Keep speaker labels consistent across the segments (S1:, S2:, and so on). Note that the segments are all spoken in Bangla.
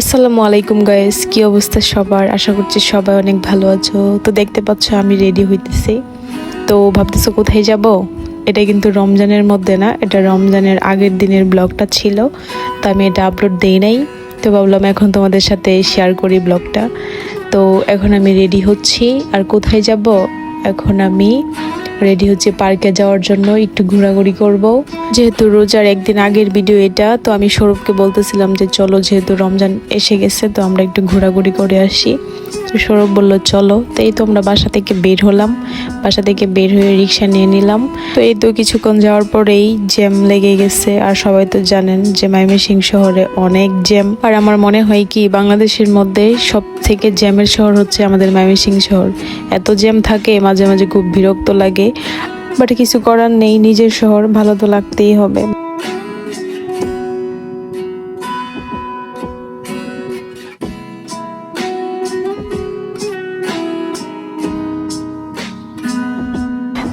S1: আসসালামু আলাইকুম গাইস কি অবস্থা সবার? আশা করছি সবাই অনেক ভালো আছো। তো দেখতে পাচ্ছ আমি রেডি হইতেছি। তো ভাবতেছো কোথায় যাব? এটা কিন্তু রমজানের মধ্যে না, এটা রমজানের আগের দিনের ব্লগটা ছিল। তো আমি এটা আপলোড দেই নাই। তো ভাবলাম এখন তোমাদের সাথে শেয়ার করি ব্লগটা। তো এখন আমি রেডি হচ্ছি। আর কোথায় যাব? এখন আমি রেডি হচ্ছে পার্কে যাওয়ার জন্য, একটু ঘোরাঘুরি করব। যেহেতু রোজার একদিন আগের ভিডিও এটা, তো আমি সৌরভকে বলতেছিলাম যে চলো, যেহেতু রমজান এসে গেছে, তো আমরা একটু ঘোরাঘুরি করে আসি। তো সৌরভ বলল, চলো। তো এই তো আমরা বাসা থেকে বের হলাম। বাসা থেকে বের হয়ে রিক্সা নিয়ে নিলাম। তো এই তো কিছুক্ষণ যাওয়ার পরেই জ্যাম লেগে গেছে। আর সবাই তো জানেন যে ময়মনসিং শহরে অনেক জ্যাম। আর আমার মনে হয় কি, বাংলাদেশের মধ্যে সব থেকে জ্যামের শহর হচ্ছে আমাদের ময়মনসিং শহর। এত জ্যাম থাকে, মাঝে মাঝে খুব বিরক্ত লাগে। বাট কিছু করার নেই, নিজের শহর ভালো তো লাগতেই হবে।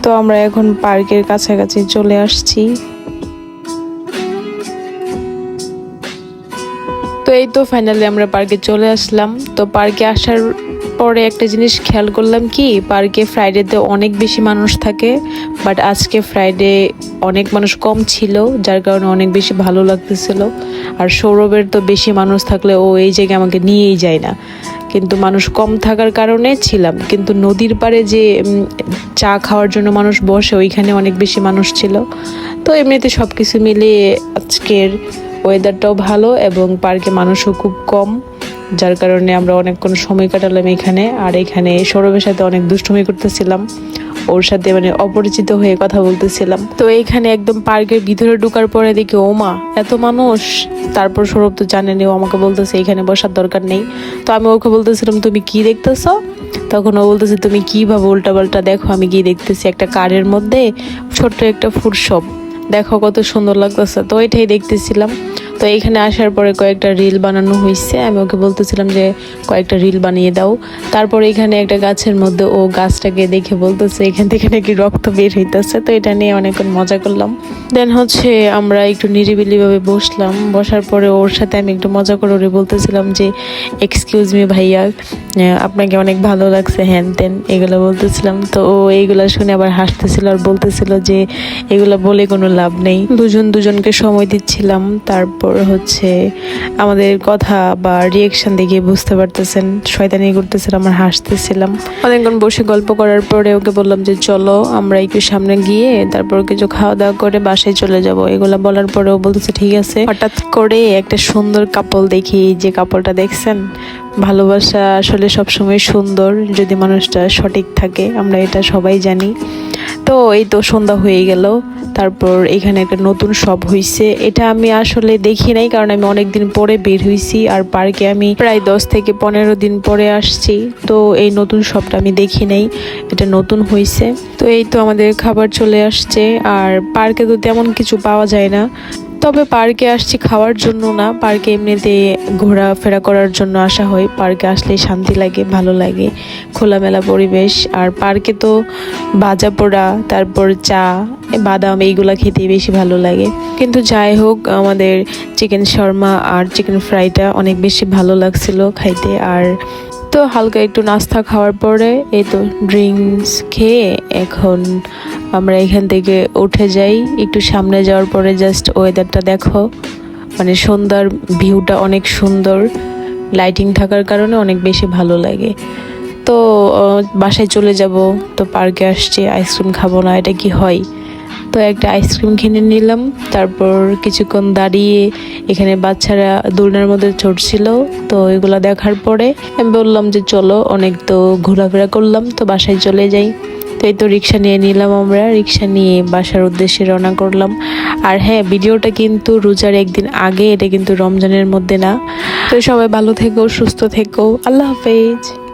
S1: তো আমরা এখন পার্কের কাছাকাছি চলে আসছি। তো এই তো ফাইনালি আমরা পার্কে চলে আসলাম। তো পার্কে আসার পরে একটা জিনিস খেয়াল করলাম কি, পার্কে ফ্রাইডেতে অনেক বেশি মানুষ থাকে বাট আজকে ফ্রাইডে অনেক মানুষ কম ছিল, যার কারণে অনেক বেশি ভালো লাগতেছিল। আর সৌরভের তো বেশি মানুষ থাকলে ও এই জায়গায় আমাকে নিয়েই যায় না। কিন্তু মানুষ কম থাকার কারণে ছিলাম। কিন্তু নদীর পাড়ে যে চা খাওয়ার জন্য মানুষ বসে, ওইখানে অনেক বেশি মানুষ ছিল। তো এমনিতে সব কিছু মিলিয়ে আজকের ওয়েদারটাও ভালো এবং পার্কে মানুষও খুব কম, যার কারণে আমরা অনেকক্ষণ সময় কাটালাম এখানে। আর এখানে সৌরভের সাথে অনেক দুষ্টুমি করতেছিলাম। ওর সাথে মানে অপরিচিত হয়ে কথা বলতেছিলাম। তো এইখানে একদম পার্কের ভিতরে ঢোকার পরে দেখি ওমা এত মানুষ? তারপর সৌরভ তো জানেনি, ও আমাকে বলতেছে, এখানে বসার দরকার নেই। তো আমি ওকে বলতেছিলাম, তুমি কি দেখতেছো? তখন ও বলতেছে, তুমি কি ভাবো উল্টা পাল্টা দেখো, আমি কি দেখতেছি একটা কারের মধ্যে ছোট্ট একটা ফুটসব দেখো কত সুন্দর লাগতেছে। তো এটাই দেখতেছিলাম। তো এখানে আসার পরে কয়েকটা রিল বানানো হয়েছে আমি ওকে বলতেছিলাম যে, কয়েকটা রিল বানিয়ে দাও। তারপর এখানে একটা গাছের মধ্যে ও গাছটাকে দেখে বলতেছে, এখান থেকে নাকি রক্ত বের হইতেছে। তো এটা নিয়ে অনেকক্ষণ মজা করলাম। দেন হচ্ছে আমরা একটু নিরিবিলিভাবে বসলাম। বসার পরে ওর সাথে আমি একটু মজা করে ওরে বলতেছিলাম যে এক্সকিউজ মি ভাইয়া আপনাকে অনেক ভালো লাগছে। হ্যান তেন এগুলো বলতেছিলাম। তো ও এইগুলা শুনে আবার হাসতেছিল আর বলতেছিল যে, এগুলো বলে কোনো লাভ নেই। দুজন দুজনকে সময় দিচ্ছিলাম। তারপর হচ্ছে আমাদের কথা বা রিয়েকশন দেখে বুঝতে পারতেছেন, শয়তানি করতেছিলাম আর হাসতেছিলাম। অনেকক্ষণ বসে গল্প করার পরে ওকে বললাম যে, চলো আমরা একটু সামনে গিয়ে তারপর কিছু খাওয়া দাওয়া করে বাসায় চলে যাব। এগুলা বলার পরে ও বলতেছে, ঠিক আছে। হঠাৎ করে একটা সুন্দর কাপল দেখি, যে কাপলটা দেখছেন? ভালোবাসা আসলে সবসময় সুন্দর, যদি মানুষটা সঠিক থাকে, আমরা এটা সবাই জানি। তো এই তো সন্ধ্যা হয়ে গেল। তারপর এখানে একটা নতুন শপ হয়েছে এটা আমি আসলে দেখি নাই, কারণ আমি অনেকদিন পরে বের হয়েছি আর পার্কে আমি প্রায় দশ থেকে পনেরো দিন পরে আসছি। তো এই নতুন শপটা আমি দেখি নাই, এটা নতুন হয়েছে তো এই তো আমাদের খাবার চলে আসছে, আর পার্কে তো তেমন কিছু পাওয়া যায় না। তবে পার্কে আসছি খাওয়ার জন্য না। পার্কে এমনিতে ঘোরাফেরা করার জন্য আসা হয়। পার্কে আসলে শান্তি লাগে, ভালো লাগে, খোলামেলা পরিবেশ। আর পার্কে তো ভাজা পোড়া, তারপর চা, বাদাম এইগুলো খেতে বেশি ভালো লাগে। কিন্তু যাই হোক, আমাদের চিকেন শর্মা আর চিকেন ফ্রাইটা অনেক বেশি ভালো লাগছিল খাইতে। আর তো হালকা একটু নাস্তা খাওয়ার পরে এই তো ড্রিঙ্কস খেয়ে এখন আমরা এখান থেকে উঠে যাই। একটু সামনে যাওয়ার পরে জাস্ট ওয়েদারটা দেখো। মানে সন্ধ্যার ভিউটা অনেক সুন্দর। লাইটিং থাকার কারণে অনেক বেশি ভালো লাগে। তো বাসায় চলে যাব, তো পার্কে আসছি আইসক্রিম খাব না, এটা কি হয়? তো একটা আইসক্রিম কিনে নিলাম। তারপর কিছুক্ষণ দাঁড়িয়ে এখানে বাচ্চারা দোলনার মধ্যে চড়ছিল, তো এগুলা দেখার পরে আমি বললাম যে চলো, অনেক তো ঘোরাফেরা করলাম, তো বাসায় চলে যাই। তো এই তো রিক্সা নিয়ে নিলাম আমরা, রিক্সা নিয়ে বাসার উদ্দেশ্যে রওনা করলাম। আর হ্যাঁ ভিডিওটা কিন্তু রোজার একদিন আগে, এটা কিন্তু রমজানের মধ্যে না। তো সবাই ভালো থেকো, সুস্থ থেকো, আল্লাহ হাফেজ।